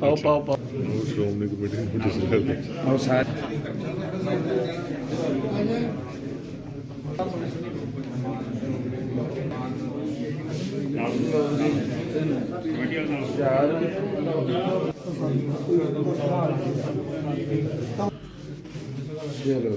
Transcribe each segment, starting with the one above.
ਪਾਓ ਪਾਓ ਪਾਓ ਸ਼੍ਰੋਮਣੀ ਕਮੇਟੀ ਨੂੰ ਤੁਸੀਂ ਕਰਦੇ ਆਓ ਸਾਰੇ। ਚਲੋ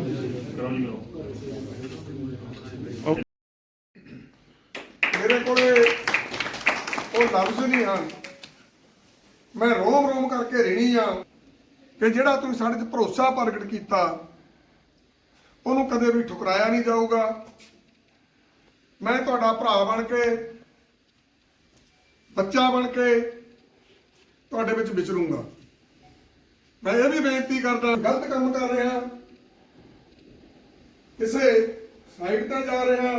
ਨੂੰ। ਮੇਰੇ ਕੋਲੇ ਉਹ ਲਫ਼ਜ਼ ਨਹੀਂ ਹਨ। ਮੈਂ ਰੋਮ ਰੋਮ ਕਰਕੇ ਰਹਿਣੀ ਆ ਕਿ ਜਿਹੜਾ ਤੁਸੀਂ ਸਾਡੇ ਤੇ ਭਰੋਸਾ ਪ੍ਰਗਟ ਕੀਤਾ ਉਹਨੂੰ ਕਦੇ ਵੀ ਠੁਕਰਾਇਆ ਨਹੀਂ ਜਾਊਗਾ। ਮੈਂ ਤੁਹਾਡਾ ਭਰਾ ਬਣ ਕੇ ਬੱਚਾ ਬਣ ਕੇ ਤੁਹਾਡੇ ਵਿੱਚ ਵਿਚਰੂੰਗਾ। ਮੈਂ ਇਹ ਵੀ ਬੇਨਤੀ ਕਰਦਾ ਗਲਤ ਕੰਮ ਕਰ ਰਿਹਾ। ਕਿਸੇ ਸਾਈਡ ਤੇ ਜਾ ਰਿਹਾ,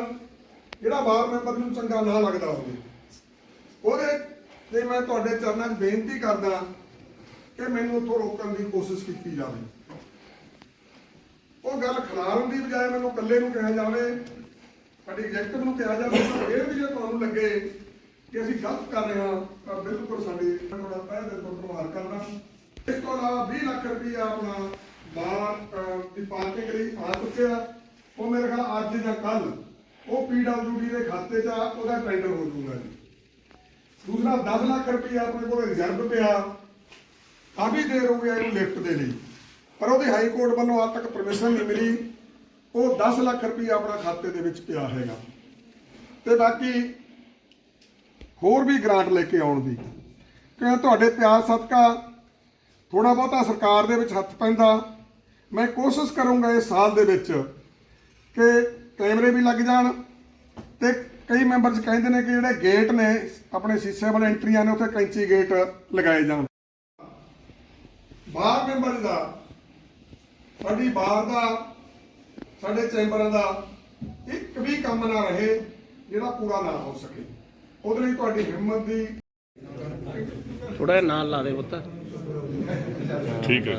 ਜਿਹੜਾ ਬਾਰ ਮੈਂਬਰ ਨੂੰ ਚੰਗਾ ਨਾ ਲੱਗਦਾ ਹੋਵੇ। ਉਹਦੇ ਤੇ ਮੈਂ ਤੁਹਾਡੇ ਚਰਨਾਂ 'ਚ ਬੇਨਤੀ ਕਰਦਾ ਕਿ ਮੈਨੂੰ ਉੱਥੋਂ ਰੋਕਣ ਦੀ ਕੋਸ਼ਿਸ਼ ਕੀਤੀ ਜਾਵੇ। ਉਹ ਗੱਲ ਖਿਲਾਰਨ ਦੀ ਬਜਾਏ ਮੈਨੂੰ ਇਕੱਲੇ ਨੂੰ ਕਿਹਾ ਜਾਵੇ, ਸਾਡੀ ਐਗਜ਼ੈਕਟਿਵ ਨੂੰ ਕਿਹਾ ਜਾਵੇ, ਤਾਂ ਫਿਰ ਵੀ ਜੇ ਤੁਹਾਨੂੰ ਲੱਗੇ ਕਿ ਅਸੀਂ ਗਲਤ ਕਰ ਰਹੇ ਹਾਂ, ਤਾਂ ਬਿਲਕੁਲ ਸਾਡੇ ਥੋੜਾ ਪਹਿਲੇ ਦਿਨ ਤੋਂ ਪ੍ਰਵਾਰ ਕਰਨਾ। ਇਸ ਤੋਂ ਇਲਾਵਾ 20 ਲੱਖ ਰੁਪਈਆ ਆਪਣਾ ਬਾਹਰ ਦੀ ਪਾਰਕਿੰਗ ਲਈ ਆ ਚੁੱਕਿਆ। ਉਹ ਮੇਰੇ ਖਿਆਲ ਅੱਜ ਜਾਂ ਕੱਲ ਉਹ ਪੀਡਬਲਯੂਡੀ ਦੇ ਖਾਤੇ 'ਚ ਆ, ਉਹਦਾ ਟੈਂਡਰ ਹੋ ਜਾਊਗਾ ਜੀ। ਦੂਸਰਾ 10 ਲੱਖ ਰੁਪਈਆ ਆਪਣੇ ਕੋਲ ਰਿਜ਼ਰਵ ਪਿਆ ਕਾਫੀ ਦੇਰ ਹੋ ਗਿਆ ਇਹਨੂੰ ਲਿਫਟ ਦੇ ਲਈ। ਪਰ ਉਹਦੇ ਹਾਈ ਕੋਰਟ ਵੱਲੋਂ ਅੱਜ ਤੱਕ ਪਰਮਿਸ਼ਨ ਨਹੀਂ ਮਿਲੀ। ਉਹ 10 ਲੱਖ ਰੁਪਈਆ ਆਪਣਾ ਖਾਤੇ ਦੇ ਵਿੱਚ ਪਿਆ ਹੈਗਾ। ਤੇ ਬਾਕੀ ਹੋਰ ਵੀ ਗ੍ਰਾਂਟ ਲੈ ਕੇ ਆਉਣ ਦੀ। ਕਿਉਂਕਿ ਤੁਹਾਡੇ ਪਿਆਰ ਸਦਕਾ ਥੋੜਾ ਬਹੁਤਾ ਸਰਕਾਰ ਦੇ ਵਿੱਚ ਹੱਥ ਪੈਂਦਾ। ਮੈਂ ਕੋਸ਼ਿਸ਼ ਕਰੂੰਗਾ ਇਸ ਸਾਲ ਦੇ ਵਿੱਚ ਕਿ ਕੈਮਰੇ ਵੀ ਲੱਗ ਜਾਣ ਤੇ ਕਈ ਮੈਂਬਰਸ ਕਹਿੰਦੇ ਨੇ ਕਿ ਜਿਹੜੇ ਗੇਟ ਨੇ ਆਪਣੇ ਸ਼ੀਸ਼ੇ ਵਾਲੇ ਐਂਟਰੀਆਂ ਨੇ ਉੱਥੇ ਕੈਂਚੀ ਗੇਟ ਲਗਾਏ ਜਾਣ। ਬਾਰ ਮੈਂਬਰ ਦਾ ਸਾਡੀ ਬਾਰ ਦਾ ਸਾਡੇ ਚੈਂਬਰਾਂ ਦਾ ਇੱਕ ਵੀ ਕੰਮ ਨਾ ਰਹੇ ਜਿਹੜਾ ਪੂਰਾ ਨਾ ਹੋ ਸਕੇ। ਉਹਦੇ ਲਈ ਤੁਹਾਡੀ ਹਿੰਮਤ ਦੀ ਥੋੜਾ ਜਿਹਾ ਨਾਲ ਲਾ ਦੇ ਪੁੱਤ। ਠੀਕ ਹੈ।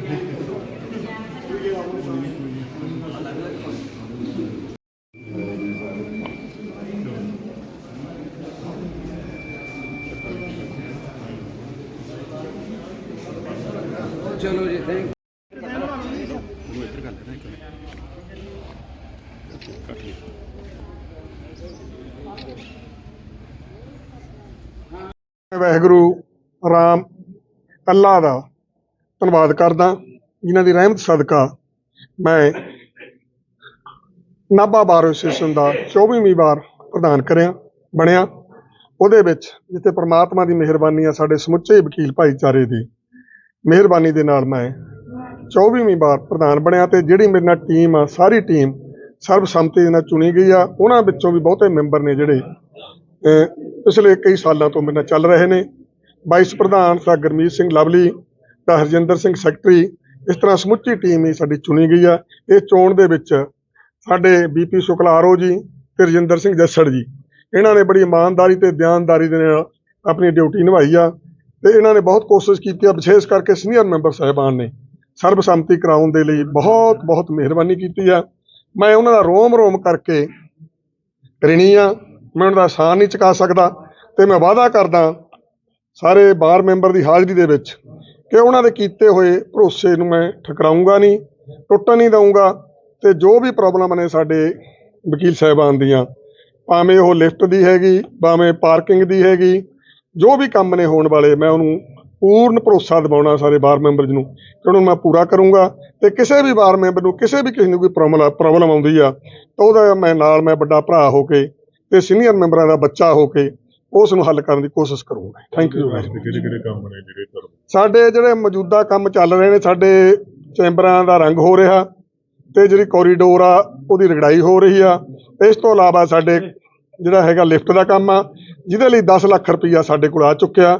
ਦਿਓ ਜੀ ਖੜ ਦਿਓ ਜੀ। ਉਹ ਜ਼ੂਮ ਕਰ ਲੈ ਚਲੋ ਜੀ ਵਾਹਿਗੁਰੂ ਰਾਮ ਅੱਲਾ ਦਾ ਧੰਨਵਾਦ ਕਰਦਾ, ਜਿਨ੍ਹਾਂ ਦੀ ਰਹਿਮਤ ਸਦਕਾ ਮੈਂ ਨਾਭਾ ਬਾਰ ਐਸੋਸੀਏਸ਼ਨ ਦਾ 24ਵੀਂ ਵਾਰ ਪ੍ਰਧਾਨ ਕਰਿਆ, ਬਣਿਆ ਉਹਦੇ ਵਿੱਚ ਜਿੱਥੇ ਪ੍ਰਮਾਤਮਾ ਦੀ ਮਿਹਰਬਾਨੀ ਆ ਸਾਡੇ ਸਮੁੱਚੇ ਵਕੀਲ ਭਾਈਚਾਰੇ ਦੀ ਮਿਹਰਬਾਨੀ ਦੇ ਨਾਲ ਮੈਂ 24ਵੀਂ ਵਾਰ ਪ੍ਰਧਾਨ ਬਣਿਆ ਤੇ ਜਿਹੜੀ ਮੇਰੇ ਨਾਲ ਟੀਮ ਆ, ਸਾਰੀ ਟੀਮ ਸਰਬਸੰਮਤੀ ਦੇ ਨਾਲ ਚੁਣੀ ਗਈ ਆ। ਉਹਨਾਂ ਵਿੱਚੋਂ ਵੀ ਬਹੁਤੇ ਮੈਂਬਰ ਨੇ ਜਿਹੜੇ ਪਿਛਲੇ ਕਈ ਸਾਲਾਂ ਤੋਂ ਮੇਰੇ ਨਾਲ ਚੱਲ ਰਹੇ ਨੇ। ਵਾਈਸ ਪ੍ਰਧਾਨ ਸਾ ਗੁਰਮੀਤ ਸਿੰਘ ਲਵਲੀ ਤਾਂ ਹਰਜਿੰਦਰ ਸਿੰਘ ਸੈਕਟਰੀ ਇਸ ਤਰ੍ਹਾਂ ਸਮੁੱਚੀ ਟੀਮ ਹੀ ਸਾਡੀ ਚੁਣੀ ਗਈ ਆ। ਇਹ ਚੋਣ ਦੇ ਵਿੱਚ ਸਾਡੇ ਬੀਪੀ ਸੁਕਲਾਰੋ ਜੀ ਤੇ ਰਜਿੰਦਰ ਸਿੰਘ ਜੱਸੜ ਜੀ, ਇਹਨਾਂ ਨੇ ਬੜੀ ਇਮਾਨਦਾਰੀ ਤੇ ਦਿਆਨਦਾਰੀ ਦੇ ਨਾਲ ਆਪਣੀ ਡਿਊਟੀ ਨਿਭਾਈ ਆ। ਤੇ ਇਹਨਾਂ ਨੇ ਬਹੁਤ ਕੋਸ਼ਿਸ਼ ਕੀਤੀ ਆ, ਵਿਸ਼ੇਸ਼ ਕਰਕੇ ਸੀਨੀਅਰ ਮੈਂਬਰ ਸਾਹਿਬਾਨ ਨੇ। ਸਰਬਸੰਮਤੀ ਕਰਾਉਣ ਦੇ ਲਈ ਬਹੁਤ ਬਹੁਤ ਮਿਹਰਬਾਨੀ ਕੀਤੀ ਆ। ਮੈਂ ਉਹਨਾਂ ਦਾ ਰੋਮ ਰੋਮ ਕਰਕੇ ਰਿਣੀ ਆ। ਮੈਂ ਉਹਨਾਂ ਦਾ ਸਾਹ ਨਹੀਂ ਚੁਕਾ ਸਕਦਾ ਤੇ ਮੈਂ ਵਾਅਦਾ ਕਰਦਾ ਸਾਰੇ ਬਾਰ ਮੈਂਬਰ ਦੀ ਹਾਜ਼ਰੀ ਦੇ ਵਿੱਚ ਕਿ ਉਹਨਾਂ ਦੇ ਕੀਤੇ ਹੋਏ ਭਰੋਸੇ ਨੂੰ ਮੈਂ ਠਕਰਾਊਂਗਾ ਨਹੀਂ, ਟੁੱਟਣ ਨਹੀਂ ਦਊਂਗਾ ਤੇ ਜੋ ਵੀ ਪ੍ਰੋਬਲਮ ਨੇ ਸਾਡੇ ਵਕੀਲ ਸਾਹਿਬਾਨ ਦੀਆਂ, ਭਾਵੇਂ ਉਹ ਲਿਫਟ ਦੀ ਹੈਗੀ, ਭਾਵੇਂ ਪਾਰਕਿੰਗ ਦੀ ਹੈਗੀ ਜੋ ਵੀ ਕੰਮ ਨੇ ਹੋਣ ਵਾਲੇ ਮੈਂ ਉਹਨੂੰ ਪੂਰਨ ਭਰੋਸਾ ਦਿਵਾਉਣਾ ਸਾਰੇ ਬਾਰ ਮੈਂਬਰਸ ਨੂੰ ਕਿ ਉਹਨੂੰ ਮੈਂ ਪੂਰਾ ਕਰੂੰਗਾ ਤੇ ਕਿਸੇ ਵੀ ਬਾਰ ਮੈਂਬਰ ਨੂੰ ਕਿਸੇ ਵੀ ਕਿਸੇ ਨੂੰ ਕੋਈ ਪ੍ਰੋਬਲਮ ਪ੍ਰੋਬਲਮ ਆਉਂਦੀ ਆ ਤਾਂ ਉਹਦਾ ਮੈਂ ਨਾਲ ਮੈਂ ਵੱਡਾ ਭਰਾ ਹੋ ਕੇ ਤੇ ਸੀਨੀਅਰ ਮੈਂਬਰਾਂ ਦਾ ਬੱਚਾ ਹੋ ਕੇ ਉਸ ਨੂੰ ਹੱਲ ਕਰਨ ਦੀ ਕੋਸ਼ਿਸ਼ ਕਰੂੰਗਾ। ਥੈਂਕ ਯੂ ਵੈਰੀ ਮਚ ਕਿਹੜੇ ਕਿਹੜੇ ਕੰਮ ਨੇ ਜਿਹੜੇ ਸਾਡੇ ਜਿਹੜੇ ਮੌਜੂਦਾ ਕੰਮ ਚੱਲ ਰਹੇ ਨੇ ਸਾਡੇ ਚੈਂਬਰਾਂ ਦਾ ਰੰਗ ਹੋ ਰਿਹਾ ਤੇ ਜਿਹੜੀ ਕੋਰੀਡੋਰ ਆ ਉਹਦੀ ਰਗੜਾਈ ਹੋ ਰਹੀ ਆ। ਇਸ ਤੋਂ ਇਲਾਵਾ ਸਾਡੇ ਜਿਹੜਾ ਹੈਗਾ ਲਿਫਟ ਦਾ ਕੰਮ ਆ, ਜਿਹਦੇ ਲਈ 10 ਲੱਖ ਰੁਪਈਆ ਸਾਡੇ ਕੋਲ ਆ ਚੁੱਕਿਆ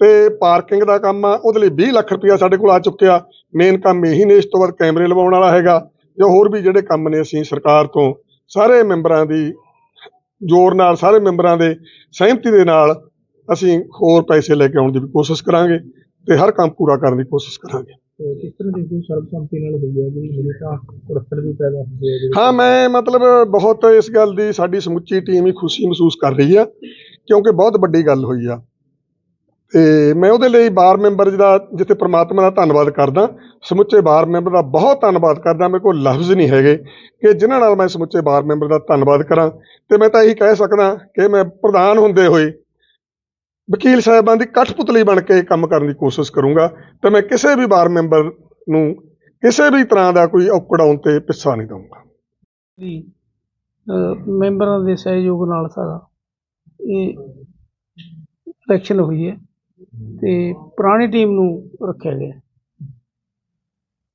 ਤੇ ਪਾਰਕਿੰਗ ਦਾ ਕੰਮ ਆ, ਉਹਦੇ ਲਈ 20 ਲੱਖ ਰੁਪਈਆ ਸਾਡੇ ਕੋਲ ਆ ਚੁੱਕਿਆ। ਮੇਨ ਕੰਮ ਇਹੀ ਨੇ ਇਸ ਤੋਂ ਬਾਅਦ ਕੈਮਰੇ ਲਵਾਉਣ ਵਾਲਾ ਹੈਗਾ ਜਾਂ ਹੋਰ ਵੀ ਜਿਹੜੇ ਕੰਮ ਨੇ ਅਸੀਂ ਸਰਕਾਰ ਤੋਂ ਸਾਰੇ ਮੈਂਬਰਾਂ ਦੀ ਜ਼ੋਰ ਨਾਲ, ਸਾਰੇ ਮੈਂਬਰਾਂ ਦੇ ਸਹਿਮਤੀ ਦੇ ਨਾਲ ਅਸੀਂ ਹੋਰ ਪੈਸੇ ਲੈ ਕੇ ਆਉਣ ਦੀ ਵੀ ਕੋਸ਼ਿਸ਼ ਕਰਾਂਗੇ ਤੇ ਹਰ ਕੰਮ ਪੂਰਾ ਕਰਨ ਦੀ ਕੋਸ਼ਿਸ਼ ਕਰਾਂਗੇ। ਕਿਸ ਤਰ੍ਹਾਂ ਦੇਖਦੇ ਹੋ ਸਰਬਸੰਮਤੀ ਨਾਲ ਹੋਈ ਹੈ ਕਿ ਮੇਰੇ ਤਾਂ ਕੁੜੱਤਣ ਵੀ ਪੈਦਾ ਹੁੰਦੇ ਆ ਹਾਂ ਮੈਂ ਮਤਲਬ ਬਹੁਤ ਇਸ ਗੱਲ ਦੀ ਸਾਡੀ ਸਮੁੱਚੀ ਟੀਮ ਹੀ ਖੁਸ਼ੀ ਮਹਿਸੂਸ ਕਰ ਰਹੀ ਆ ਕਿਉਂਕਿ ਬਹੁਤ ਵੱਡੀ ਗੱਲ ਹੋਈ ਆ। ਤੇ ਮੈਂ ਉਹਦੇ ਲਈ ਬਾਰ ਮੈਂਬਰ ਦਾ, ਜਿੱਥੇ ਪ੍ਰਮਾਤਮਾ ਦਾ ਧੰਨਵਾਦ ਕਰਦਾ, ਸਮੁੱਚੇ ਬਾਰ ਮੈਂਬਰ ਦਾ ਬਹੁਤ ਧੰਨਵਾਦ ਕਰਦਾ, ਮੇਰੇ ਕੋਲ ਲਫ਼ਜ਼ ਨਹੀਂ ਹੈਗੇ ਕਿ ਜਿਨ੍ਹਾਂ ਨਾਲ ਮੈਂ ਸਮੁੱਚੇ ਬਾਰ ਮੈਂਬਰ ਦਾ ਧੰਨਵਾਦ ਕਰਾਂ। ਤੇ ਮੈਂ ਤਾਂ ਇਹੀ ਕਹਿ ਸਕਦਾ ਕਿ ਮੈਂ ਪ੍ਰਧਾਨ ਹੁੰਦੇ ਹੋਏ ਵਕੀਲ ਸਾਹਿਬਾਂ ਦੀ ਕਠਪੁਤਲੀ ਬਣ ਕੇ ਕੰਮ ਕਰਨ ਦੀ ਕੋਸ਼ਿਸ਼ ਕਰੂੰਗਾ ਤੇ ਮੈਂ ਕਿਸੇ ਵੀ ਬਾਰ ਮੈਂਬਰ ਨੂੰ ਕਿਸੇ ਵੀ ਤਰ੍ਹਾਂ ਦਾ ਕੋਈ ਔਕੜ ਆਉਣ ਤੇ ਪਿੱਛਾ ਨਹੀਂ ਦਊਂਗਾ। ਅਹ ਮੈਂਬਰਾਂ ਦੇ ਸਹਿਯੋਗ ਨਾਲ ਸਾਰਾ ਇਹ ਇਲੈਕਸ਼ਨ ਹੋਈ ਹੈ ਤੇ ਪੁਰਾਣੀ ਟੀਮ ਨੂੰ ਰੱਖਿਆ ਗਿਆ।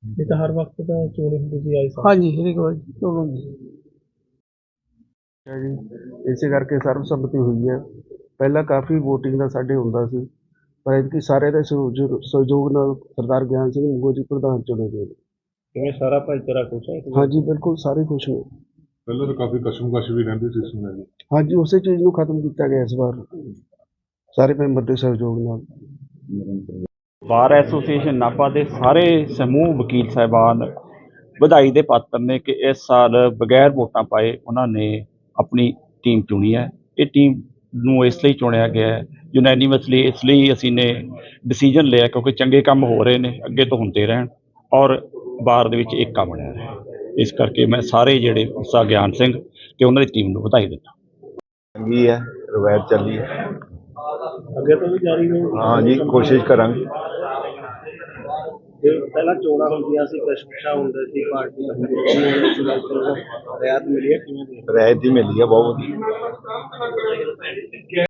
ਇਹ ਤਾਂ ਹਰ ਵਕਤ ਤਾਂ ਚੋਣ ਹੁੰਦੀ ਸੀ ਆਈ ਹਾਂਜੀ ਹਰੇਕ ਵਾਰ ਚੋਣ ਹੁੰਦੀ ਹੈ ਜੀ ਇਸੇ ਕਰਕੇ ਸਰਬਸੰਮਤੀ ਹੋਈ ਹੈ। ਪਹਿਲਾਂ ਕਾਫੀ VOTING ਦਾ ਸਾਡੇ ਹੁੰਦਾ ਸੀ ਪਰ ਐਤਕੀ ਸਾਰੇ ਦੇ ਸਹਿਯੋਗ ਸਹਿਯੋਗ ਨਾਲ ਸਰਦਾਰ ਗਿਆਨ ਸਿੰਘ ਮੁੰਗੋ ਜੀ ਪ੍ਰਧਾਨ ਚੁਣੇ ਗਏ ਨੇ। ਕਿਵੇਂ ਸਾਰਾ ਭਾਈਚਾਰਾ ਖੁਸ਼ ਹੈ? ਹਾਂਜੀ ਬਿਲਕੁਲ ਸਾਰੇ ਖੁਸ਼ ਨੇ। ਪਹਿਲਾਂ ਤਾਂ ਕਾਫੀ ਕਸ਼ਮਕਸ਼ ਵੀ ਰਹਿੰਦੀ ਸੀ ਸੁਣਿਆ ਜੀ ਹਾਂਜੀ ਉਸੇ ਚੀਜ਼ ਨੂੰ ਖਤਮ ਕੀਤਾ ਗਿਆ ਇਸ ਵਾਰ। ਸਾਰੇ ਮੈਂਬਰ ਦੇ ਸਹਿਯੋਗ ਨਾਲ। ਬਾਰ ਐਸੋਸੀਏਸ਼ਨ ਨਾਭਾ ਦੇ ਸਾਰੇ ਸਮੂਹ ਵਕੀਲ ਸਾਹਿਬਾਨ ਵਧਾਈ ਦੇ ਪਾਤਰ ਨੇ ਕਿ ਇਸ ਸਾਲ ਬਗੈਰ ਵੋਟਾਂ ਪਾਏ ਉਹਨਾਂ ਨੇ ਆਪਣੀ ਟੀਮ ਚੁਣੀ ਹੈ। ਇਹ ਟੀਮ ਨੂੰ ਇਸ ਲਈ ਚੁਣਿਆ ਗਿਆ ਹੈ ਯੂਨੈਨਿਮਸਲੀ ਇਸ ਲਈ ਅਸੀਂ ਨੇ ਡਿਸੀਜਨ ਲਿਆ ਕਿਉਂਕਿ ਚੰਗੇ ਕੰਮ ਹੋ ਰਹੇ ਨੇ ਅੱਗੇ ਤੋਂ ਹੁੰਦੇ ਰਹਿਣ ਔਰ ਬਾਰ ਦੇ ਵਿੱਚ ਏਕਾ ਬਣਿਆ ਰਹੇ। ਇਸ ਕਰਕੇ ਮੈਂ ਸਾਰੇ ਜਿਹੜੇ ਉਸਾ ਗਿਆਨ ਸਿੰਘ ਤੇ ਉਹਨਾਂ ਦੀ ਟੀਮ ਨੂੰ ਵਧਾਈ ਦਿੰਦਾ। ਚੰਗੀ ਹੈ ਰਵਾਇਤ ਚੱਲੀ ਹੈ। ਅੱਗੇ ਤੋਂ ਵੀ ਜਾਰੀ ਰਹੂ। ਹਾਂ ਜੀ ਕੋਸ਼ਿਸ਼ ਕਰਾਂਗੇ। ਪਹਿਲਾਂ ਚੋਣਾਂ ਹੁੰਦੀਆਂ ਸੀ ਕਸ਼ਮਿਸ਼ਾ ਹੁੰਦੇ ਸੀ ਪਾਰਟੀਆਂ ਹੁੰਦੀਆਂ ਸੀ ਮਿਲੀ ਹੈ ਕਿਵੇਂ ਰਵਾਇਤ ਹੀ ਮਿਲੀ ਹੈ ਬਹੁਤ ਵਧੀਆ।